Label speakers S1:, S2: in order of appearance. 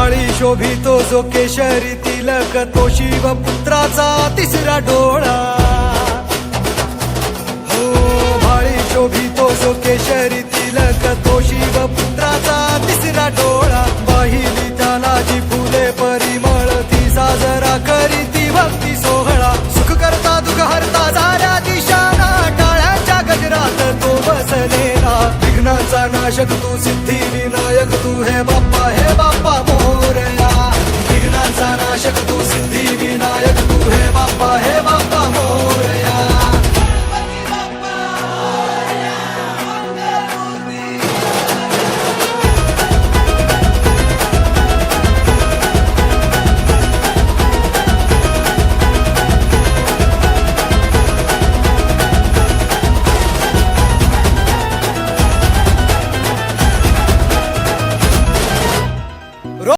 S1: काळी शोभितो जो केशरी तिलक तो शिवपुत्राचा तिसरा डोळा. हो भाळी शोभितो जो केशरी तिलक तो शिवपुत्राचा तिसरा डोळा. वाहिली त्याला जी फुले परिमळ ती साजरा करी ती भक्ती सोहळा. सुख करता दुःख हरता झाल्या दिशाना टाळ्याच्या गजरात तो बसलेला. विघ्नाचा नाशक तू सिद्धिविनायक तू हे बम्ब ఆశకు దూసింది